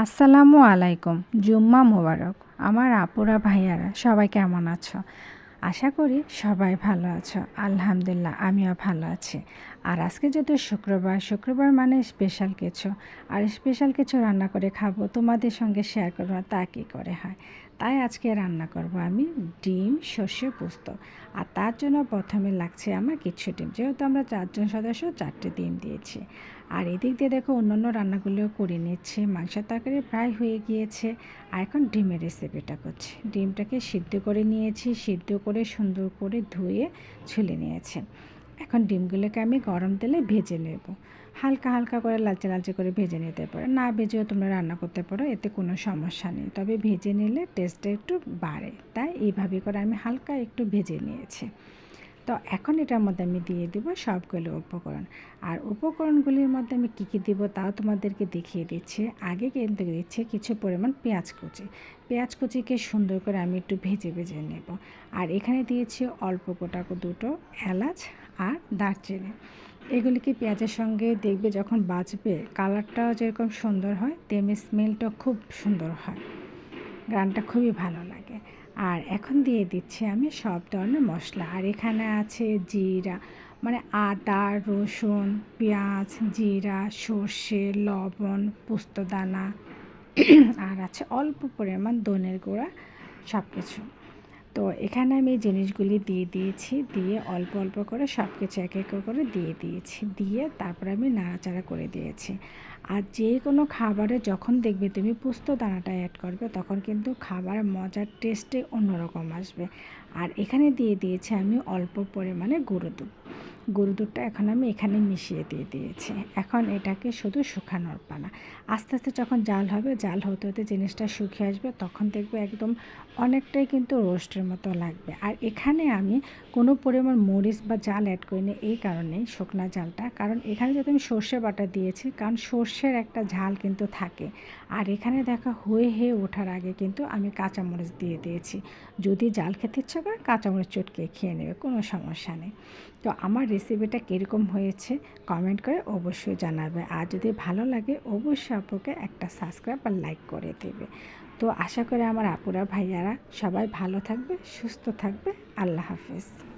আসসালামু আলাইকুম, জুম্মা মোবারক। আমার আপুরা ভাইয়ারা, সবাই কেমন আছো? আশা করি সবাই ভালো আছো। আলহামদুলিল্লাহ, আমিও ভালো আছি। আর আজকে যেহেতু শুক্রবার শুক্রবার মানে স্পেশাল কিছু। আর স্পেশাল কিছু রান্না করে খাব, তোমাদের সঙ্গে শেয়ার করব, তা কী করে হয়? তাই আজকে রান্না করব আমি ডিম, সর্ষে, পোস্ত। আর তার জন্য প্রথমে লাগছে আমার কিছু ডিম। যেহেতু আমরা চারজন সদস্য, চারটে ডিম দিয়েছি। আর এদিক দিয়ে দেখো অন্য অন্য রান্নাগুলোও করে নিচ্ছে। মাংসের তরকারি প্রায় হয়ে গিয়েছে। আর এখন ডিমের রেসিপিটা করছি। ডিমটাকে সিদ্ধ করে নিয়েছি, সিদ্ধ করে সুন্দর করে ধুয়ে ছুলে নিয়েছি। এখন ডিমগুলোকে আমি গরম তেলে ভেজে নেব। হালকা হালকা করে লালচে লালচে করে ভেজে নিতে পারো। না ভেজেও তোমরা রান্না করতে পারো, এতে কোনো সমস্যা নেই। তবে ভেজে নিলে টেস্টটা একটু বাড়ে। তাই এইভাবে করে আমি হালকা একটু ভেজে নিয়েছি। তো এখন এটার মধ্যে আমি দিয়ে দেবো সবগুলো উপকরণ। আর উপকরণগুলির মধ্যে আমি কী কী দেবো তাও তোমাদেরকে দেখিয়ে দিচ্ছি। আগে কিন্তু দিচ্ছে কিছু পরিমাণ পেঁয়াজ কুচি। পেঁয়াজ কুচিকে সুন্দর করে আমি একটু ভেজে ভেজে নেব। আর এখানে দিয়েছি অল্প গোটা দুটো এলাচ আর দারচিনি। এগুলিকে পেঁয়াজের সঙ্গে দেখবে যখন বাজবে? কালারটাও যেরকম সুন্দর হয়, তেমনি স্মেলটাও খুব সুন্দর হয়। গানটা খুবই ভালো লাগে। আর এখন দিয়ে দিচ্ছি আমি সব ধরনের মশলা। আর এখানে আছে জিরা মানে আদা, রসুন, পেঁয়াজ, জিরা, সর্ষে, লবণ, পোস্তদানা, আর আছে অল্প পরিমাণ দনের গুঁড়া সব কিছু তো এখানে আমি জিনিসগুলি দিয়ে দিয়েছি, দিয়ে অল্প অল্প করে সব কিছু এক এক করে দিয়ে দিয়েছি, দিয়ে তারপর আমি নাড়াচাড়া করে দিয়েছি। আর যে কোনো খাবারে যখন দেখবে তুমি পোস্ত দানাটা অ্যাড করবে, তখন কিন্তু খাবার মজার টেস্টে অন্যরকম আসবে। আর এখানে দিয়ে দিয়েছি আমি অল্প পরিমাণে গুঁড়ো দুধ। গরু দুধটা এখন আমি এখানে মিশিয়ে দিয়ে দিয়েছি। এখন এটাকে শুধু শুকানোর পানা আস্তে আস্তে যখন জাল হবে, জাল হতে হতে জিনিসটা শুকিয়ে আসবে, তখন দেখবে একদম অনেকটাই কিন্তু রোস্টের মতো লাগবে। আর এখানে আমি কোনো পরিমাণ মরিচ বা জাল অ্যাড করিনি এই কারণেই শুকনা জালটা। কারণ এখানে যদি আমি সর্ষে বাটা দিয়েছি, কারণ সর্ষের একটা ঝাল কিন্তু থাকে। আর এখানে দেখা হয়ে হয়ে ওঠার আগে কিন্তু আমি কাঁচামরিচ দিয়ে দিয়েছি। যদি জাল খেতে ইচ্ছা করে, কাঁচামরিচ চটকে খেয়ে নেবে, কোনো সমস্যা নেই। তো আমার রেসিপিটা কীরকম হয়েছে কমেন্ট করে অবশ্যই জানাবে। আর যদি ভালো লাগে, অবশ্যই আপুকে একটা সাবস্ক্রাইব আর লাইক করে দেবে। তো আশা করে আমার আপুরা ভাইয়ারা সবাই ভালো থাকবে, সুস্থ থাকবে। আল্লাহ হাফেজ।